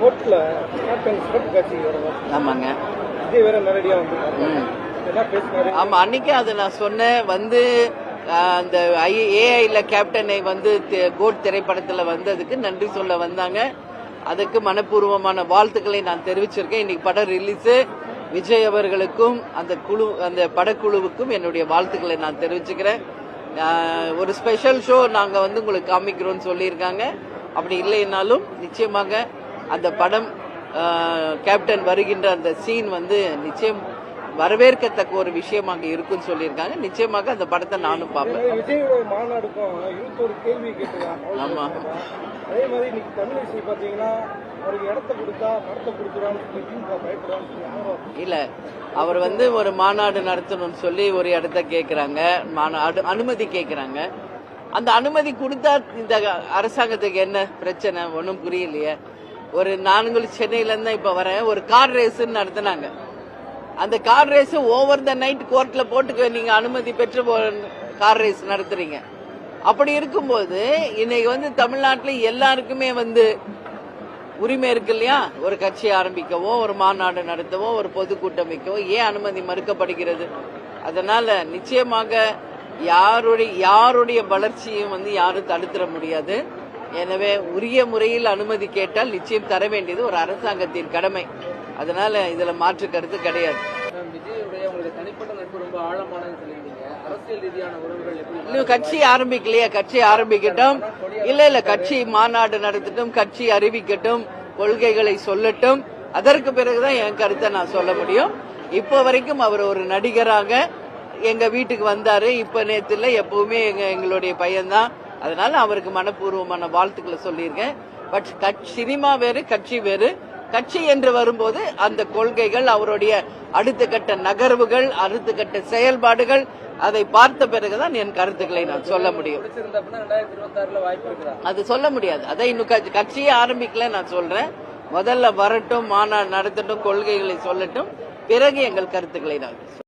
கோர்ட்ல கேப்டன் சிறப்பு காட்சி ஆமாங்க. விஜய் வேற நேரடியா வந்து ம். என்ன பேசினாரு? ஆமா அன்னைக்கே அதை நான் சொன்னேன். வந்து அந்த ஏஐல கேப்டனை வந்து கோட் திரைப்படத்துல வந்ததுக்கு நன்றி சொல்ல வந்தாங்க. அதுக்கு மனப்பூர்வமான வாழ்த்துக்களை நான் தெரிவிச்சிருக்கேன். இன்னைக்கு படம் ரிலீஸ் விஜய் அவர்களுக்கும் அந்த குழு அந்த படக்குழுவுக்கும் என்னுடைய வாழ்த்துக்களை நான் தெரிவிச்சுக்கிறேன். ஒரு ஸ்பெஷல் ஷோ நாங்க வந்து உங்களுக்கு காமிக்கிறோம்னு சொல்லியிருக்காங்க. அப்படி இல்லைனாலும் நிச்சயமாக அந்த படம் கேப்டன் வருகின்ற அந்த சீன் வந்து நிச்சயம் வரவேற்கத்தக்க ஒரு விஷயமாக இருக்குன்னு சொல்லியிருக்காங்க. நிச்சயமாக அந்த படத்தை நானும் பார்ப்பேன். ஆமா. அதே மாதிரி இன்னைக்கு தமிழிசை ஆர்வம் இல்ல அவர் வந்து ஒரு மாநாடு நடத்தணும்னு சொல்லி ஒரு இடத்த கேக்குறாங்க. மாநாடு அனுமதி கேக்குறாங்க. அந்த அனுமதி கொடுத்தா இந்த அரசாங்கத்துக்கு என்ன பிரச்சனை? ஒன்றும் புரியலையே. ஒரு நானுங்களும் சென்னையில இருந்து இப்ப வரேன் ஒரு கார் ரேஸ் நடத்தினாங்க. அந்த car race over the night கோர்ட்ல போட்டுக்க நீங்க அனுமதி பெற்று கார் ரேஸ் நடத்துறீங்க. அப்படி இருக்கும்போது இன்னைக்கு வந்து தமிழ்நாட்டுல எல்லாருக்குமே வந்து உரிமை இருக்கு இல்லையா? ஒரு கட்சியை ஆரம்பிக்கவோ ஒரு மாநாடு நடத்தவோ ஒரு பொதுக்கூட்டம் வைக்கவோ ஏன் அனுமதி மறுக்கப்படுகிறது? அதனால நிச்சயமாக யாருடைய யாருடைய வளர்ச்சியும் வந்து யாரும் தடுத்துட முடியாது. எனவே உரிய முறையில் அனுமதி கேட்டால் நிச்சயம் தர வேண்டியது ஒரு அரசாங்கத்தின் கடமை. அதனால இதுல மாற்று கருத்து கிடையாது. இன்னும் கட்சி ஆரம்பிக்கலையா? கட்சி ஆரம்பிக்கட்டும். இல்ல இல்ல கட்சி மாநாடு நடத்தட்டும் கட்சி அறிவிக்கட்டும் கொள்கைகளை சொல்லட்டும். அதற்கு பிறகுதான் என் கருத்தை நான் சொல்ல முடியும். இப்போ வரைக்கும் அவர் ஒரு நடிகராக எங்க வீட்டுக்கு வந்தாரு. இப்ப நேத்துல எப்பவுமே எங்க எங்களுடைய பையன்தான். அதனால அவருக்கு மனப்பூர்வமான வாழ்த்துக்களை சொல்லியிருக்கேன். பட் கட்சி சினிமா வேறு கட்சி வேறு. கட்சி என்று வரும்போது அந்த கொள்கைகள் அவருடைய அடுத்த கட்ட நகர்வுகள் அடுத்த கட்ட செயல்பாடுகள் அதை பார்த்த பிறகுதான் என் கருத்துக்களை நான் சொல்ல முடியும். அது சொல்ல முடியாது. அதை இன்னும் கட்சி- கட்சியே ஆரம்பிக்கல நான் சொல்றேன். முதல்ல வரட்டும் மாநாடு நடத்தட்டும் கொள்கைகளை சொல்லட்டும். பிறகு எங்கள் கருத்துக்களை நான்